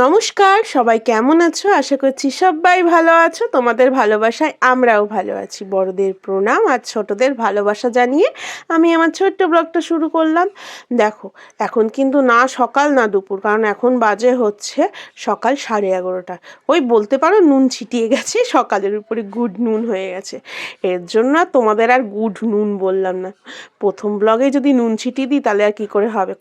নমস্কার, সবাই কেমন আছো? আশা করছি সবাই ভালো আছো। তোমাদের ভালোবাসায় আমরাও ভালো আছি। বড়দের প্রণাম আর ছোটদের ভালোবাসা জানিয়ে আমি আমার ছোট্ট ব্লগটা শুরু করলাম। দেখো, এখন কিন্তু না সকাল, না দুপুর, কারণ এখন বাজে হচ্ছে সকাল সাড়ে এগারোটা। ওই বলতে পারো নুন ছিটিয়ে গেছে, সকালের উপরে গুড নুন হয়ে গেছে। এর জন্য তোমাদের আর গুড নুন বললাম না। প্রথম ব্লগে যদি নুন ছিটিয়ে দিই, তাহলে আর কী করে হবে?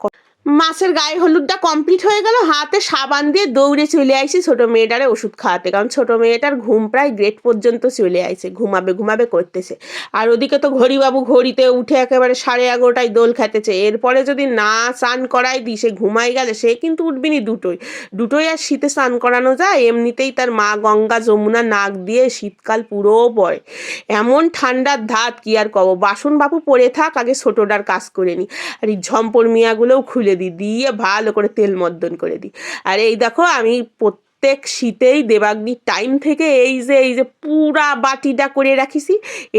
মাছের গায়ে হলুদটা কমপ্লিট হয়ে গেল, হাতে সাবান দিয়ে দৌড়ে চলে আইসি ছোট মেয়েটারে ওষুধ খাওয়াতে। কারণ ছোট মেয়েটার ঘুম প্রায় গ্রেট পর্যন্ত চলে আইছে ঘুমাবে ঘুমাবে করতেছে। আর ওদিকে তো ঘড়িবাবু ঘড়িতে উঠে একেবারে সাড়ে এগারোটায় দোল খাইতেছে এরপরে যদি না স্নান করাই দিই, সে ঘুমাই গেলে সে কিন্তু উঠবিনি দুটোই দুটোই আর শীতে স্নান করানো যায়, এমনিতেই তার মা গঙ্গা যমুনা নাক দিয়ে শীতকাল পুরো পড়ে। এমন ঠান্ডার ধাত, কি আর কব? বাসন বাপু পড়ে থাক, আগে ছোটোটার কাজ করে নি। আর এই ঝম্পর মিয়াগুলোও খুলে দিই দিয়ে ভালো করে তেল মদ্দন করে দিই। আর এই দেখো আমি প্রত্যেক শীতেই দেবাগ্নির টাইম থেকে এই যে এই যে পুরা বাটিটা করে রাখিছি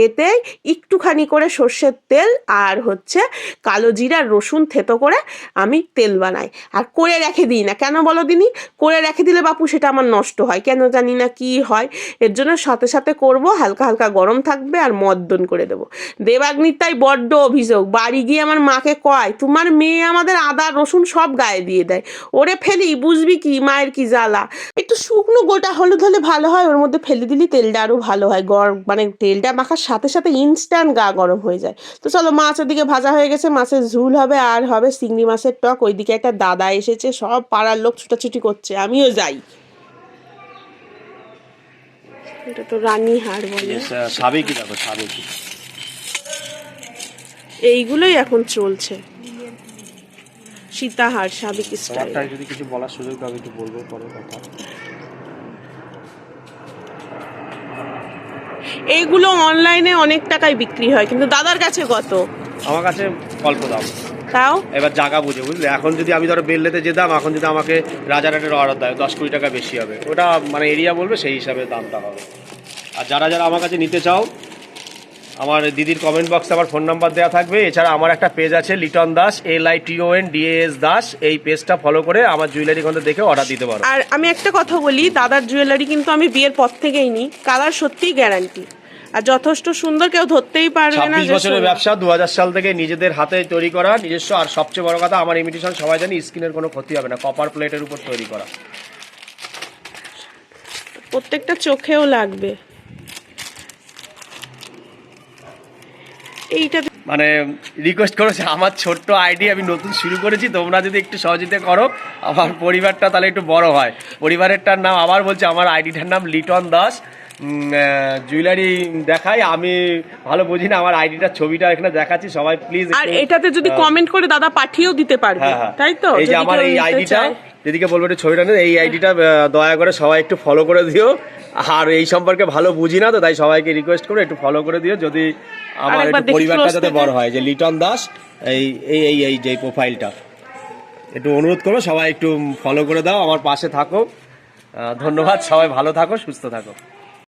এতে একটুখানি করে সর্ষের তেল আর হচ্ছে কালো জিরা, রসুন থেতো করে আমি তেল বানাই। আর করে রেখে দিই না। কেন বলো দিনি? করে রেখে দিলে বাপু সেটা আমার নষ্ট হয়। কেন জানি না কি হয়। এর জন্য সাথে সাথে করব, হালকা হালকা গরম থাকবে আর মদ্দন করে দেবো। দেবাগ্নির তাই বড্ড অভিযোগ। বাড়ি গিয়ে আমার মাকে কয়, তোমার মেয়ে আমাদের আদা, রসুন সব গায়ে দিয়ে দেয়। ওরে ফেলি, বুঝবি কি? মায়ের কি জ্বালা? একটু শুকনো গোটা হলুদ হলে ভালো হয় ওর মধ্যে ফেলে দিলি তেলটা আরও ভালো হয়। গরম মানে তেলটা মাখার সাথে সাথে ইনস্ট্যান্ট গা গরম হয়ে যায়। তো চলো মাছ ওদিকে ভাজা হয়ে গেছে মাছের ঝুল হবে আর হবে চিংড়ি মাছের টক। ওইদিকে একটা দাদা এসেছে সব পাড়ার লোক ছুটাছুটি করছে আমিও যাই। এটা তো রানী হাড় বলে সাবেকি দেখো সাবেকি। এইগুলোই এখন চলছে। সীতাহার সাবেক স্টাইল। যদি কিছু বলার সুযোগ দাও একটু বলব পরে কথা। এইগুলো অনলাইনে অনেক টাকায় বিক্রি হয় কিন্তু দাদার কাছে কত? আমার কাছে অল্প দাম। তাও? এবার জায়গা বুঝে বুঝলে? এখন যদি আমি ধরো বেললেতে যেতাম এখন যদি আমাকে রাজারহাটের অর্ডার দেয় দশ কুড়ি টাকা বেশি হবে। ওটা মানে এরিয়া বলবে সেই হিসাবে দামটা হবে। আর যারা যারা আমার কাছে নিতে চাও আমার দিদির কমেন্ট বক্সে আমার ফোন নাম্বার দেওয়া থাকবে। এছাড়া আমার একটা পেজ আছে Liton Das L I T O N D S Das. এই পেজটা ফলো করে আমার জুয়েলারি খন্ড দেখে অর্ডার দিতে পারো। আর আমি একটা কথা বলি দাদার জুয়েলারি কিন্তু আমি বিয়ের পর থেকেই নিই। কালার সত্যিই গ্যারান্টি আর যথেষ্ট সুন্দর কেউ ধরতেই পারবে না বছরের ব্যবসা দু হাজার সাল থেকে নিজেদের হাতে তৈরি করা নিজস্ব আর সবচেয়ে বড় কথা আমার ইমিটেশন সবাই জানি স্কিনের কোনো ক্ষতি হবে না কপার প্লেটের উপর তৈরি করা। প্রত্যেকটা চোখেও লাগবে। এইটা মানে রিকোয়েস্ট করেছে আমার ছোট্ট আইডি আমি নতুন শুরু করেছি তোমরা যদি একটু সহযোগিতা করো আমার পরিবারটা তাহলে একটু বড় হয়। পরিবারেরটার নাম আবার বলছি আমার আইডিটার নাম লিটন দাস। জুয়েলারি দেখাই আমি ভালো বুঝি না আমার আইডিটার ছবিটা এখানে দেখাচ্ছি সবাই প্লিজ আর এটাতে যদি কমেন্ট করে দাদা পাঠিয়েও দিতে পারবে হ্যাঁ হ্যাঁ। তাই তো? এই যে আমার এই আইডিটা। দিদিকে বলব একটু ছবিটা নিয়ে এই আইডিটা দয়া করে সবাই একটু ফলো করে দিও। আর এই সম্পর্কে ভালো বুঝি না তো তাই সবাইকে রিকোয়েস্ট করে একটু ফলো করে দিও যদি আমার একটু পরিবারটা যাতে বড় হয় যে লিটন দাস এই এই এই এই যে প্রোফাইলটা একটু অনুরোধ করো সবাই একটু ফলো করে দাও আমার পাশে থাকো। ধন্যবাদ সবাই ভালো থাকো সুস্থ থাকো।